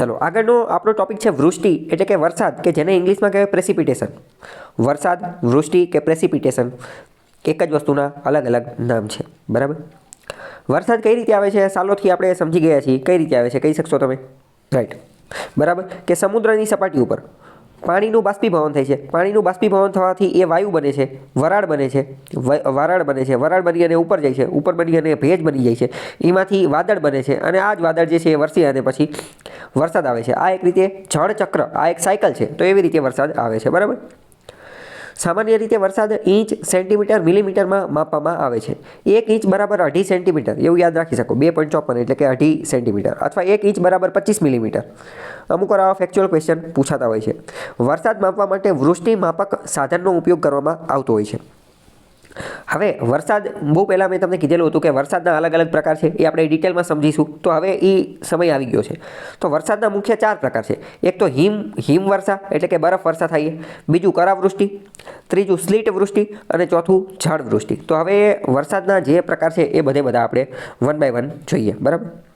ચલો, આગળનો આપણો ટોપિક છે વૃષ્ટિ, એટલે કે વરસાદ, કે જેને ઇંગ્લિશમાં કહેવાય પ્રેસિપિટેશન વરસાદ, વૃષ્ટિ કે પ્રેસિપિટેશન એક જ વસ્તુના અલગ અલગ નામ છે, બરાબર? વરસાદ કઈ રીતે આવે છે? સાલોથી આપણે સમજી ગયા છીએ, કઈ રીતે આવે છે? કહી શકશો તમે? રાઈટ બરાબર? કે સમુદ્રની સપાટી ઉપર. પાણીનું બાષ્પીભવન થાય છે. પાણીનું બાષ્પીભવન થવાથી એ વાયુ બને છે, વરાળ બને છે વરાળ બને છે. વરાળ બની અને ઉપર જાય છે. ઉપર બની અને ભેજ બની જાય છે. એમાંથી વાદળ બને છે અને આ જ વાદળ જે છે એ વરસી અને પછી વરસાદ આવે છે. આ એક રીતે જળચક્ર, આ એક સાયકલ છે. તો એવી રીતે વરસાદ આવે છે. બરાબર? સામાન્ય રીતે વરસાદ ઇંચ, સેન્ટીમીટર, મિલીમીટરમાં માપવામાં આવે છે. એક ઇંચ બરાબર અઢી સેન્ટીમીટર, એવું યાદ રાખી શકો, બે પોઈન્ટ ચોપન એટલે કે અઢી સેન્ટીમીટર, અથવા એક ઇંચ બરાબર પચીસ મિલીમીટર. અમુક વાર આવા ફેક્ચ્યુઅલ ક્વેશ્ચન પૂછાતા હોય છે. વરસાદ માપવા માટે વૃષ્ટિ માપક સાધનનો ઉપયોગ કરવામાં આવતો હોય છે. હવે વરસાદ, બહુ પહેલાં મેં તમને કીધેલું હતું કે વરસાદના અલગ અલગ પ્રકાર છે, એ આપણે ડિટેલમાં સમજીશું. તો હવે એ સમય આવી ગયો છે. તો વરસાદના મુખ્ય ચાર પ્રકાર છે. એક તો હિમ હિમવર્ષા એટલે કે બરફ વર્ષા થાય બીજું કરાવૃષ્ટિ ત્રીજું સ્લીટ વૃષ્ટિ અને ચોથું ઝાડ તો હવે વરસાદના જે પ્રકાર છે, એ બધે બધા આપણે વન બાય વન જોઈએ. બરાબર?